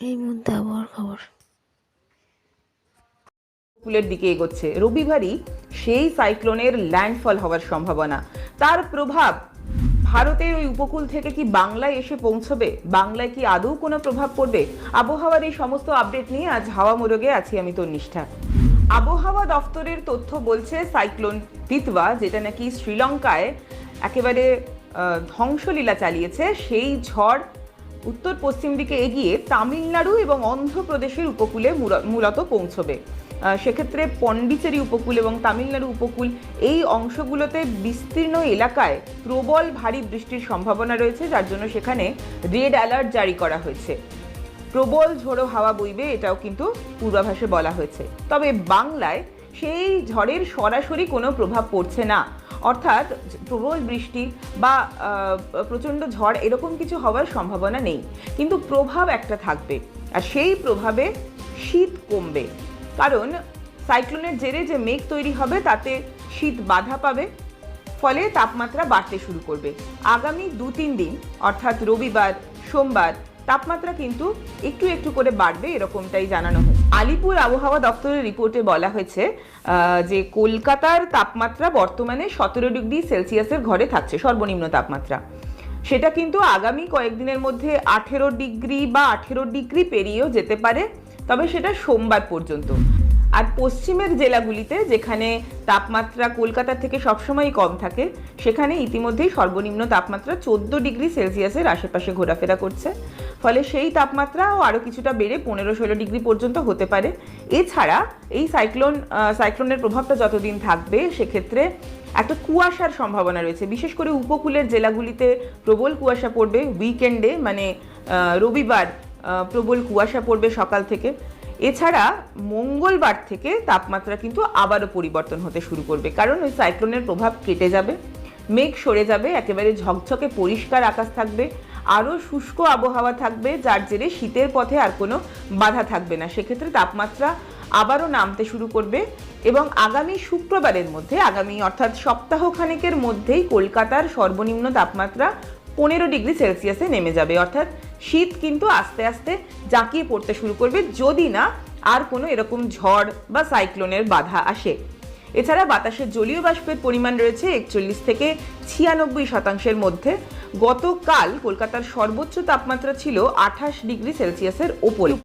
এই মুহূর্তে আবহাওয়ার খবর। উপকূলের দিকে এগোচ্ছে। রবিবারই সেই সাইক্লোনের ল্যান্ডফল হওয়ার সম্ভাবনা। তার প্রভাব ভারতের ওই উপকূল থেকে কি বাংলায় এসে পৌঁছবে? বাংলায় কি আদৌ কোনো প্রভাব পড়বে? আবহাওয়ার এই সমস্ত আপডেট নিয়ে আজ হাওয়া মোরগে আছি আমি তোর নিষ্ঠা আবহাওয়া দফতরের তথ্য বলছে, সাইক্লোন তিতওয়া, যেটা নাকি শ্রীলঙ্কায় একেবারে ধ্বংসলীলা চালিয়েছে, সেই ঝড় উত্তর পশ্চিম দিকে এগিয়ে তামিলনাড়ু এবং অন্ধ্রপ্রদেশের উপকূলে মূল- মূলত পৌঁছবে। সেক্ষেত্রে পন্ডিচেরি উপকূল এবং তামিলনাড়ু উপকূল এই অংশগুলোতে বিস্তীর্ণ এলাকায় প্রবল ভারী বৃষ্টির সম্ভাবনা রয়েছে, যার জন্য সেখানে রেড অ্যালার্ট জারি করা হয়েছে। প্রবল ঝোড়ো হাওয়া বইবে, এটাও কিন্তু পূর্বাভাসে বলা হয়েছে। তবে বাংলায় সেই ঝড়ের সরাসরি কোনো প্রভাব পড়ছে না। অর্থাৎ প্রবল বৃষ্টি বা প্রচণ্ড ঝড় এরকম কিছু হওয়ার সম্ভাবনা নেই। কিন্তু প্রভাব একটা থাকবে। আর সেই প্রভাবে শীত কমবে। কারণ সাইক্লোনের জেরে যে মেঘ তৈরি হবে, তাতে শীত বাধা পাবে। ফলে তাপমাত্রা বাড়তে শুরু করবে। আগামী দু তিন দিন, অর্থাৎ রবিবার, সোমবার তাপমাত্রা কিন্তু একটু একটু করে বাড়বে, এরকমটাই জানানো হয়েছে আলিপুর আবহাওয়া দপ্তরের রিপোর্টে বলা হয়েছে যে কলকাতার তাপমাত্রা বর্তমানে সতেরো ডিগ্রি সেলসিয়াসের ঘরে থাকছে, সর্বনিম্ন তাপমাত্রা। সেটা কিন্তু আগামী কয়েকদিনের মধ্যে আঠেরো ডিগ্রি বা আঠেরো ডিগ্রি পেরিয়েও যেতে পারে, তবে সেটা সোমবার পর্যন্ত। আর পশ্চিমের জেলাগুলিতে, যেখানে তাপমাত্রা কলকাতার থেকে সবসময় কম থাকে, সেখানে ইতিমধ্যেই সর্বনিম্ন তাপমাত্রা চোদ্দ ডিগ্রি সেলসিয়াসের আশেপাশে ঘোরাফেরা করছে। ফলে সেই তাপমাত্রাও আরও কিছুটা বেড়ে পনেরো ষোলো ডিগ্রি পর্যন্ত হতে পারে। এছাড়া এই সাইক্লোন সাইক্লোনের প্রভাবটা যতদিন থাকবে, সেক্ষেত্রে একটা কুয়াশার সম্ভাবনা রয়েছে। বিশেষ করে উপকূলের জেলাগুলিতে প্রবল কুয়াশা পড়বে উইকেন্ডে মানে রবিবার প্রবল কুয়াশা পড়বে সকাল থেকে। এছাড়া মঙ্গলবার থেকে তাপমাত্রা কিন্তু আবারও পরিবর্তন হতে শুরু করবে, কারণ ওই সাইক্লোনের প্রভাব কেটে যাবে, মেঘ সরে যাবে, একেবারে ঝকঝকে পরিষ্কার আকাশ থাকবে আরও শুষ্ক আবহাওয়া থাকবে, যার জেরে শীতের পথে আর কোনো বাধা থাকবে না। সেক্ষেত্রে তাপমাত্রা আবারও নামতে শুরু করবে এবং আগামী শুক্রবারের মধ্যে, আগামী অর্থাৎ সপ্তাহখানেকের মধ্যেই কলকাতার সর্বনিম্ন তাপমাত্রা পনেরো ডিগ্রি সেলসিয়াসে নেমে যাবে। অর্থাৎ শীত কিন্তু আস্তে আস্তে জাঁকিয়ে পড়তে শুরু করবে, যদি না আর কোনো এরকম ঝড় বা সাইক্লোনের বাধা আসে। এছাড়া বাতাসের জলীয় বাষ্পের পরিমাণ রয়েছে একচল্লিশ থেকে ছিয়ানব্বই শতাংশের মধ্যে। গতকাল কলকাতার সর্বোচ্চ তাপমাত্রা ছিল আঠাশ ডিগ্রি সেলসিয়াসের ওপরে।